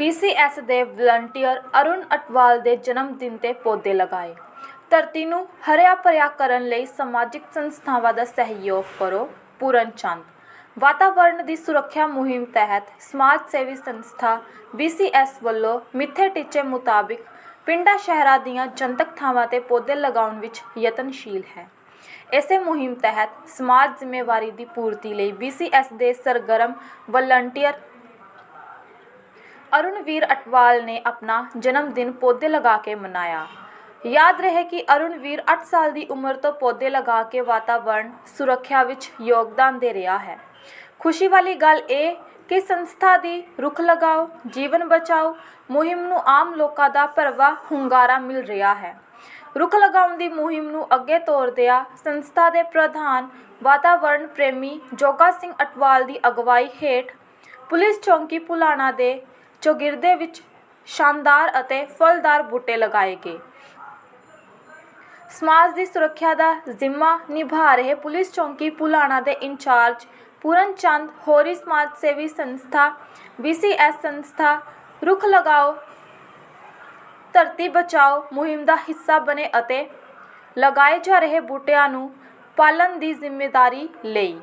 BCS ਦੇ volunteer Arun Atwal ਦੇ ਜਨਮ ਦਿਨ ਤੇ ਪੌਦੇ ਲਗਾਏ। ਧਰਤੀ ਨੂੰ ਹਰਿਆ ਭਰਿਆ ਕਰਨ ਲਈ ਸਮਾਜਿਕ ਸੰਸਥਾਵਾਂ ਦਾ ਸਹਿਯੋਗ ਕਰੋ, ਪੂਰਨ ਚੰਦ। ਵਾਤਾਵਰਣ ਦੀ ਸੁਰੱਖਿਆ ਮੁਹਿੰਮ ਤਹਿਤ ਸਮਾਜ ਸੇਵੀ ਸੰਸਥਾ BCS ਵੱਲੋਂ ਮਿੱਥੇ ਟੀਚੇ ਮੁਤਾਬਿਕ ਪਿੰਡਾਂ ਸ਼ਹਿਰਾਂ ਦੀਆਂ ਜਨਤਕ ਥਾਵਾਂ ਤੇ ਪੌਦੇ ਲਗਾਉਣ ਵਿੱਚ ਯਤਨਸ਼ੀਲ ਹੈ। ਇਸੇ ਮੁਹਿੰਮ ਤਹਿਤ ਸਮਾਜ ਜ਼ਿੰਮੇਵਾਰੀ ਦੀ ਪੂਰਤੀ ਲਈ BCS ਦੇ ਸਰਗਰਮ ਵਲੰਟੀਅਰ ਅਰੁਣਵੀਰ ਅਟਵਾਲ ਨੇ ਆਪਣਾ ਜਨਮ ਦਿਨ ਪੌਦੇ ਲਗਾ ਕੇ ਮਨਾਇਆ। ਯਾਦ ਰਹੇ ਕਿ ਅਰੁਣਵੀਰ 8 ਸਾਲ ਦੀ ਉਮਰ ਤੋਂ ਪੌਦੇ ਲਗਾ ਕੇ ਵਾਤਾਵਰਣ ਸੁਰੱਖਿਆ ਵਿੱਚ ਯੋਗਦਾਨ ਦੇ ਰਿਹਾ ਹੈ। ਖੁਸ਼ੀ ਵਾਲੀ ਗੱਲ ਇਹ ਕਿ ਸੰਸਥਾ ਦੀ ਰੁੱਖ ਲਗਾਓ, ਜੀਵਨ ਬਚਾਓ, ਮੁਹਿੰਮ ਨੂੰ ਆਮ ਲੋਕਾਂ ਦਾ ਭਰਵਾ ਹੁੰਗਾਰਾ ਮਿਲ ਰਿਹਾ ਹੈ। ਰੁੱਖ ਲਗਾਉਣ ਦੀ ਮੁਹਿੰਮ ਨੂੰ ਅੱਗੇ ਤੋਰਦਿਆਂ ਸੰਸਥਾ ਦੇ ਪ੍ਰਧਾਨ ਵਾਤਾਵਰਣ ਪ੍ਰੇਮੀ ਜੋਗਾ ਸਿੰਘ ਅਟਵਾਲ ਦੀ ਅਗਵਾਈ ਹੇਠ ਪੁਲਿਸ ਚੌਂਕੀ ਪੁਲਾਣਾ ਦੇ ਚੌਗਿਰਦੇ ਵਿੱਚ ਸ਼ਾਨਦਾਰ ਅਤੇ ਫਲਦਾਰ ਬੂਟੇ ਲਗਾਏ ਗਏ। ਸਮਾਜ ਦੀ ਸੁਰੱਖਿਆ ਦਾ ਜ਼ਿੰਮਾ ਨਿਭਾ ਰਹੇ ਪੁਲਿਸ ਚੌਂਕੀ ਪੁਲਾਣਾ ਦੇ ਇੰਚਾਰਜ ਪੂਰਨ ਚੰਦ ਹੋਰੀ ਸਮਾਜ ਸੇਵੀ ਸੰਸਥਾ BCS ਸੰਸਥਾ, ਰੁੱਖ ਲਗਾਓ, ਧਰਤੀ ਬਚਾਓ ਮੁਹਿੰਮ ਦਾ ਹਿੱਸਾ ਬਣੇ ਅਤੇ ਲਗਾਏ ਜਾ ਰਹੇ ਬੂਟਿਆਂ ਨੂੰ ਪਾਲਣ ਦੀ ਜ਼ਿੰਮੇਵਾਰੀ ਲਈ।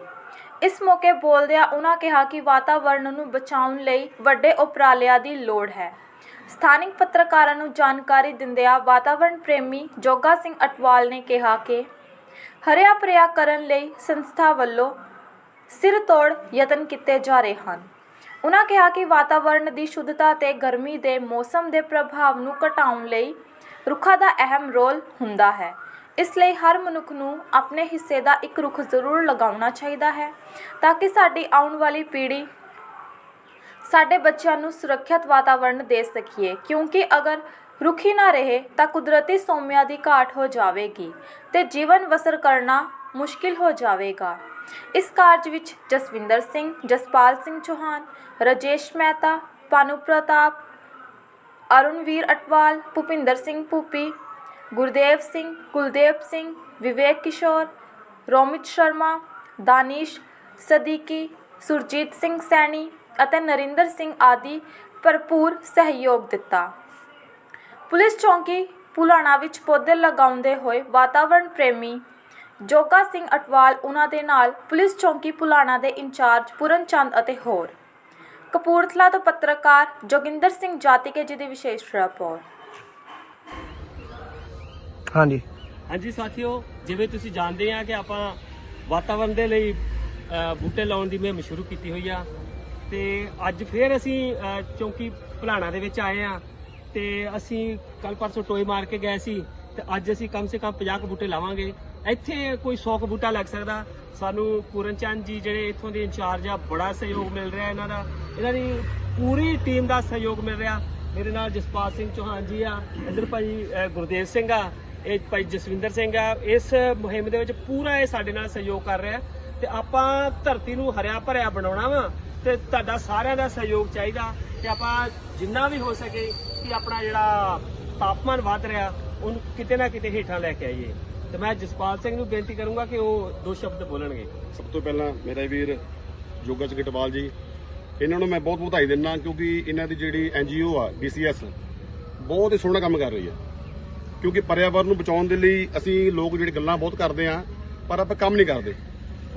ਇਸ ਮੌਕੇ ਬੋਲਦਿਆਂ ਉਨ੍ਹਾਂ ਕਿਹਾ ਕਿ ਵਾਤਾਵਰਣ ਨੂੰ ਬਚਾਉਣ ਲਈ ਵੱਡੇ ਉਪਰਾਲਿਆਂ ਦੀ ਲੋੜ ਹੈ। ਸਥਾਨਿਕ ਪੱਤਰਕਾਰਾਂ ਨੂੰ ਜਾਣਕਾਰੀ ਦਿੰਦਿਆਂ ਵਾਤਾਵਰਣ ਪ੍ਰੇਮੀ ਜੋਗਾ ਸਿੰਘ ਅਟਵਾਲ ਨੇ ਕਿਹਾ ਕਿ ਹਰਿਆ ਭਰਿਆ ਕਰਨ ਲਈ ਸੰਸਥਾ ਵੱਲੋਂ ਸਿਰ ਤੋੜ ਯਤਨ ਕੀਤੇ ਜਾ ਰਹੇ ਹਨ। ਉਹਨਾਂ ਕਿਹਾ ਕਿ ਵਾਤਾਵਰਣ ਦੀ ਸ਼ੁੱਧਤਾ ਤੇ ਗਰਮੀ ਦੇ ਮੌਸਮ ਦੇ ਪ੍ਰਭਾਵ ਨੂੰ ਘਟਾਉਣ ਲਈ ਰੁੱਖਾਂ ਦਾ ਅਹਿਮ ਰੋਲ ਹੁੰਦਾ ਹੈ। ਇਸ ਲਈ ਹਰ ਮਨੁੱਖ ਨੂੰ ਆਪਣੇ ਹਿੱਸੇ ਦਾ ਇੱਕ ਰੁੱਖ ਜ਼ਰੂਰ ਲਗਾਉਣਾ ਚਾਹੀਦਾ ਹੈ ਤਾਂ ਕਿ ਸਾਡੀ ਆਉਣ ਵਾਲੀ ਪੀੜ੍ਹੀ ਸਾਡੇ ਬੱਚਿਆਂ ਨੂੰ ਸੁਰੱਖਿਅਤ ਵਾਤਾਵਰਣ ਦੇ ਸਕੀਏ। ਕਿਉਂਕਿ ਅਗਰ ਰੁੱਖ ਹੀ ਨਾ ਰਹੇ ਤਾਂ ਕੁਦਰਤੀ ਸੋਮਿਆਂ ਦੀ ਘਾਟ ਹੋ ਜਾਵੇਗੀ ਤੇ ਜੀਵਨ ਬਸਰ ਕਰਨਾ ਮੁਸ਼ਕਿਲ ਹੋ ਜਾਵੇਗਾ। ਇਸ ਕਾਰਜ ਵਿੱਚ ਜਸਵਿੰਦਰ ਸਿੰਘ, ਜਸਪਾਲ ਸਿੰਘ ਚੌਹਾਨ, ਰਜੇਸ਼ ਮਹਿਤਾ ਪਾਨੂ ਪ੍ਰਤਾਪ, ਅਰੁਣਵੀਰ ਅਟਵਾਲ, ਭੁਪਿੰਦਰ ਸਿੰਘ ਭੂਪੀ ਗੁਰਦੇਵ ਸਿੰਘ, ਕੁਲਦੇਵ ਸਿੰਘ, ਵਿਵੇਕ ਕਿਸ਼ੋਰ, ਰੋਮਿਤ ਸ਼ਰਮਾ, ਦਾਨਿਸ਼ ਸਦੀਕੀ, ਸੁਰਜੀਤ ਸਿੰਘ ਸੈਣੀ ਅਤੇ ਨਰਿੰਦਰ ਸਿੰਘ ਆਦਿ ਭਰਪੂਰ ਸਹਿਯੋਗ ਦਿੱਤਾ। ਪੁਲਿਸ ਚੌਂਕੀ ਪੁਲਾਣਾ ਵਿੱਚ ਪੌਦੇ ਲਗਾਉਂਦੇ ਹੋਏ ਵਾਤਾਵਰਣ ਪ੍ਰੇਮੀ ਜੋਗਾ ਸਿੰਘ ਅਟਵਾਲ ਉਹਨਾਂ ਦੇ ਨਾਲ ਪੁਲਿਸ ਚੌਂਕੀ ਪੁਲਾਣਾ ਦੇ ਇੰਚਾਰਜ ਪੂਰਨ ਚੰਦ ਅਤੇ ਹੋਰ। ਕਪੂਰਥਲਾ ਤੋਂ ਪੱਤਰਕਾਰ ਜੋਗਿੰਦਰ ਸਿੰਘ ਜਾਤੀਕੇ ਜੀ ਦੀ ਵਿਸ਼ੇਸ਼ ਰਿਪੋਰਟ। ਹਾਂਜੀ। ਹਾਂਜੀ ਸਾਥੀਓ ਜਿਵੇਂ ਤੁਸੀਂ ਜਾਣਦੇ ਆ ਕਿ ਆਪਾਂ ਵਾਤਾਵਰਣ ਦੇ ਲਈ ਅ, ਬੂਟੇ ਲਾਉਣ ਦੀ ਮੁਹਿੰਮ ਸ਼ੁਰੂ ਕੀਤੀ ਹੋਈ ਆ। ਤੇ ਅੱਜ ਫੇਰ ਅਸੀਂ ਅ, ਚੌਂਕੀ ਭਲਾਣਾ ਦੇ ਵਿੱਚ ਆਏ ਆ। ਤੇ ਅਸੀਂ ਕੱਲ ਪਰਸੋਂ ਟੋਏ ਮਾਰ ਕੇ ਗਏ ਸੀ ਤੇ ਅੱਜ ਅਸੀਂ ਕਮ ਸੇ ਕਮ 50 ਕੁ ਬੂਟੇ ਲਾਵਾਂਗੇ। ਇੱਥੇ ਕੋਈ 100 ਕੁ ਬੂਟਾ ਲੱਗ ਸਕਦਾ। ਸਾਨੂੰ ਪੂਰਨ ਚੰਦ ਜੀ ਜਿਹੜੇ ਇੱਥੋਂ ਦੇ ਇੰਚਾਰਜ ਆ ਬੜਾ ਸਹਿਯੋਗ ਮਿਲ ਰਿਹਾ ਇਹਨਾਂ ਦਾ। ਇਹਨਾਂ ਦੀ ਪੂਰੀ ਟੀਮ ਦਾ ਸਹਿਯੋਗ ਮਿਲ ਰਿਹਾ। ਮੇਰੇ ਨਾਲ ਜਸਪਾਲ ਸਿੰਘ ਚੌਹਾਨ ਜੀ ਆ ਇੱਧਰ ਭਾਈ ਅ, ਗੁਰਦੇਵ ਸਿੰਘ ਆ ਇਹ ਭਾਈ ਜਸਵਿੰਦਰ ਸਿੰਘ ਆ, ਇਸ ਮੁਹਿੰਮ ਦੇ ਵਿੱਚ ਪੂਰਾ ਇਹ ਸਾਡੇ ਨਾਲ ਸਹਿਯੋਗ ਕਰ ਰਿਹਾ ਤੇ ਆਪਾਂ ਧਰਤੀ ਨੂੰ ਹਰਿਆ ਭਰਿਆ ਬਣਾਉਣਾ ਵਾ ਤੇ ਤੁਹਾਡਾ ਸਾਰਿਆਂ ਦਾ ਸਹਿਯੋਗ ਚਾਹੀਦਾ ਤੇ ਆਪਾਂ ਜਿੰਨਾ ਵੀ ਹੋ ਸਕੇ ਕਿ ਆਪਣਾ ਜਿਹੜਾ ਤਾਪਮਾਨ ਵੱਧ ਰਿਹਾ, ਉਹਨੂੰ ਕਿਤੇ ਨਾ ਕਿਤੇ ਹੇਠਾਂ ਲੈ ਕੇ ਆਈਏ। ਤੇ ਮੈਂ ਜਸਪਾਲ ਸਿੰਘ ਨੂੰ ਬੇਨਤੀ ਕਰੂੰਗਾ ਕਿ ਉਹ ਦੋ ਸ਼ਬਦ ਬੋਲਣਗੇ। ਸਭ ਤੋਂ ਪਹਿਲਾਂ ਮੇਰੇ ਵੀਰ ਜੋਗਾ ਚਕਟਵਾਲ ਜੀ, ਇਹਨਾਂ ਨੂੰ ਮੈਂ ਬਹੁਤ ਵਧਾਈ ਦਿੰਦਾ ਕਿਉਂਕਿ ਇਹਨਾਂ ਦੀ ਜਿਹੜੀ ਐਨਜੀਓ ਆ BCS ਬਹੁਤ ਹੀ ਸੋਹਣਾ ਕੰਮ ਕਰ ਰਹੀ ਹੈ। ਕਿਉਂਕਿ ਪਰਿਆਵਰਨ ਨੂੰ ਬਚਾਉਣ ਦੇ ਲਈ ਅਸੀਂ ਲੋਕ ਜਿਹੜੇ ਗੱਲਾਂ ਬਹੁਤ ਕਰਦੇ ਆ ਪਰ ਆਪਾਂ ਕੰਮ ਨਹੀਂ ਕਰਦੇ।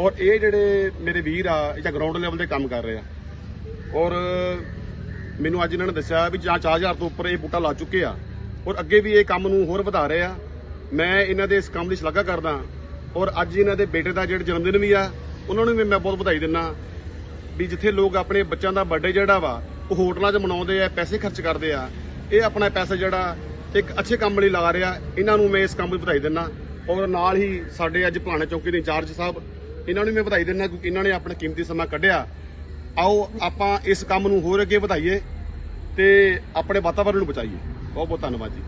ਔਰ ਇਹ ਜਿਹੜੇ ਮੇਰੇ ਵੀਰ ਆ, ਇਹ ਤਾਂ ਗਰਾਊਂਡ ਲੈਵਲ ਤੇ ਕੰਮ ਕਰ ਰਹੇ ਆ। ਔਰ ਮੈਨੂੰ ਅੱਜ ਇਹਨਾਂ ਨੇ ਦੱਸਿਆ ਵੀ ਜਾਂ 4000 ਤੋਂ ਉੱਪਰ ਇਹ ਬੂਟਾ ਲਾ ਚੁੱਕੇ ਆ। ਔਰ ਅੱਗੇ ਵੀ ਇਹ ਕੰਮ ਨੂੰ ਹੋਰ ਵਧਾ ਰਹੇ ਆ। ਮੈਂ ਇਹਨਾਂ ਦੇ ਇਸ ਕੰਮ ਦੀ ਸ਼ਲਾਘਾ ਕਰਦਾ ਔਰ ਅੱਜ ਇਹਨਾਂ ਦੇ ਬੇਟੇ ਦਾ ਜਿਹੜਾ ਜਨਮ ਦਿਨ ਵੀ ਆ, ਉਹਨਾਂ ਨੂੰ ਵੀ ਮੈਂ ਬਹੁਤ ਵਧਾਈ ਦਿੰਦਾ ਵੀ ਜਿੱਥੇ ਲੋਕ ਆਪਣੇ ਬੱਚਿਆਂ ਦਾ ਬਰਥਡੇ ਜਿਹੜਾ ਵਾ, ਉਹ ਹੋਟਲਾਂ 'ਚ ਮਨਾਉਂਦੇ ਆ, ਪੈਸੇ ਖਰਚ ਕਰਦੇ ਆ। ਇਹ ਆਪਣਾ ਪੈਸਾ ਜਿਹੜਾ ਇੱਕ ਅੱਛੇ ਕੰਮ ਲਈ ਲਗਾ ਰਿਹਾ। ਇਹਨਾਂ ਨੂੰ ਮੈਂ ਇਸ ਕੰਮ ਲਈ ਵਧਾਈ ਦਿੰਦਾ। ਔਰ ਨਾਲ ਹੀ ਸਾਡੇ ਅੱਜ ਭਲਾਣਾ ਚੌਕੀ ਦੇ ਇੰਚਾਰਜ ਸਾਹਿਬ, ਇਹਨਾਂ ਨੂੰ ਮੈਂ ਵਧਾਈ ਦਿੰਦਾ ਕਿਉਂਕਿ ਇਹਨਾਂ ਨੇ ਆਪਣਾ ਕੀਮਤੀ ਸਮਾਂ ਕੱਢਿਆ। ਆਓ ਆਪਾਂ ਇਸ ਕੰਮ ਨੂੰ ਹੋਰ ਅੱਗੇ ਵਧਾਈਏ ਤੇ ਆਪਣੇ ਵਾਤਾਵਰਣ ਨੂੰ ਬਚਾਈਏ। ਬਹੁਤ ਬਹੁਤ ਧੰਨਵਾਦ ਜੀ।